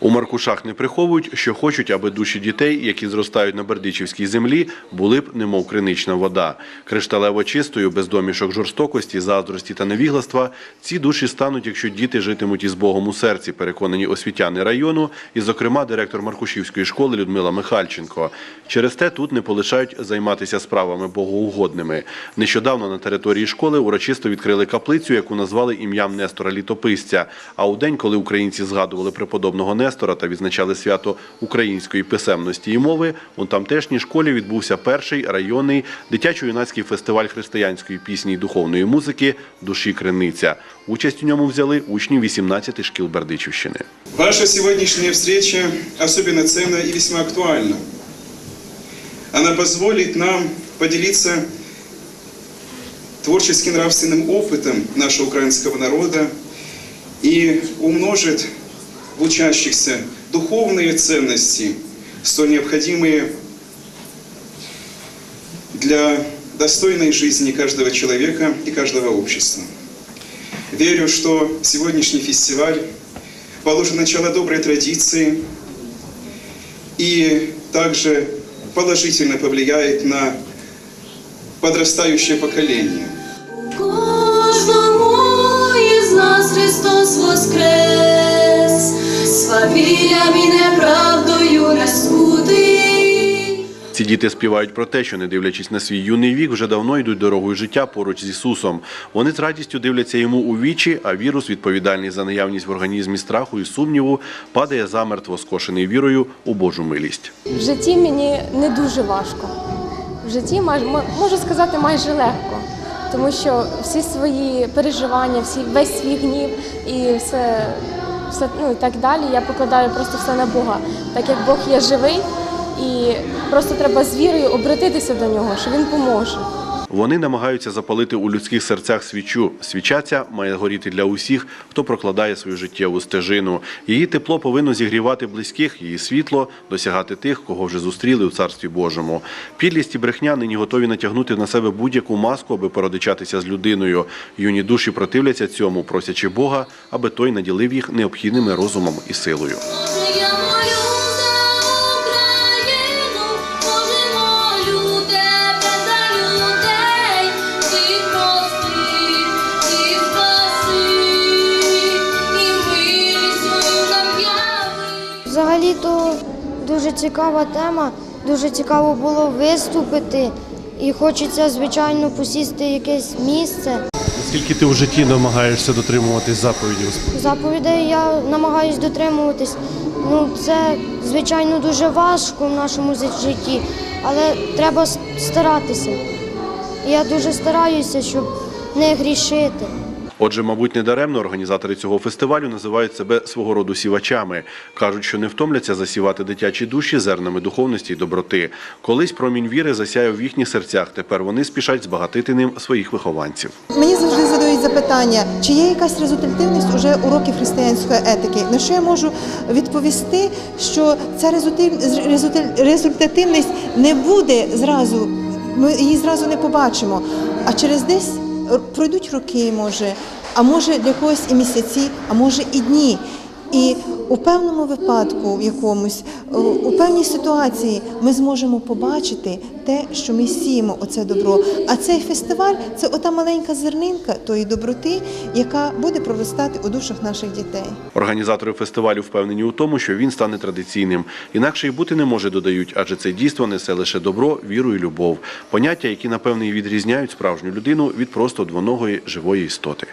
У Маркушах не приховують, що хочуть, аби душі дітей, які зростають на Бердичівській землі, були б немов кринична вода. Кришталево чистою, без домішок жорстокості, заздрості та невігластва, ці душі стануть, якщо діти житимуть із Богом у серці, переконані освітяни району, і, зокрема, директор Маркушівської школи Людмила Михальченко. Через те тут не полишають займатися справами богоугодними. Нещодавно на території школи урочисто відкрили каплицю, яку назвали ім'ям Нестора Літописця. А у день, коли українці згадували преподобного Нестора та відзначали свято української писемності і мови, у тамтешній школі відбувся перший районний дитячо-юнацький фестиваль християнської пісні і духовної музики Душі Криниця. Участь у ньому взяли учні 18 шкіл Бердичівщини. Ваша сегодняшняя встреча особенно ценна и весьма актуальна. Она позволит нам поделиться творчески-нравственным опытом нашего украинского народа и умножит в учащихся духовные ценности, столь необходимые для достойной жизни каждого человека и каждого общества. Верю, что сегодняшний фестиваль положит начало доброй традиции и также положительно повлияет на подрастающее поколение. Кожному із нас Христос воскрес, і неправдою не. Ці діти співають про те, що, не дивлячись на свій юний вік, вже давно йдуть дорогою життя поруч з Ісусом. Вони з радістю дивляться йому у вічі, а вірус, відповідальний за наявність в організмі страху і сумніву, падає замертво скошений вірою у Божу милість. В житті мені не дуже важко. В житті можу сказати майже легко, тому що всі свої переживання, всі весь свій гнів і все, все ну і так далі. Я покладаю просто все на Бога, так як Бог є живий, і просто треба з вірою обратитися до нього, що він поможе. Вони намагаються запалити у людських серцях свічу. Свіча ця має горіти для усіх, хто прокладає свою життєву стежину. Її тепло повинно зігрівати близьких, її світло досягати тих, кого вже зустріли у царстві Божому. Підлість і брехня нині готові натягнути на себе будь-яку маску, аби породичатися з людиною. Юні душі противляться цьому, просячи Бога, аби той наділив їх необхідними розумом і силою. Дуже цікава тема, дуже цікаво було виступити. І хочеться, звичайно, посісти якесь місце. Скільки ти в житті намагаєшся дотримуватись заповіді Заповідей я намагаюсь дотримуватись. Ну, це, звичайно, дуже важко в нашому житті, але треба старатися. Я дуже стараюся, щоб не грішити. Отже, мабуть, недаремно організатори цього фестивалю називають себе свого роду сівачами. кажуть, що не втомляться засівати дитячі душі зернами духовності й доброти. Колись промінь віри засяяв в їхніх серцях. Тепер вони спішать збагатити ним своїх вихованців. Мені завжди задають запитання, чи є якась результативність уже уроків християнської етики. На що я можу відповісти, що ця результатив- результативність не буде зразу, ми її зразу не побачимо. А через десь пройдуть роки, може, а може для когось і місяці, а може і дні. І у певному випадку, в якомусь, у- у певній ситуації ми зможемо побачити те, що ми сіємо оце добро. А цей фестиваль це ота маленька зернинка тої доброти, яка буде проростати у душах наших дітей. Організатори фестивалю впевнені у тому, що він стане традиційним. Інакше й бути не може, додають, адже це дійство несе лише добро, віру і любов. Поняття, які напевне відрізняють справжню людину від просто двоногої живої істоти.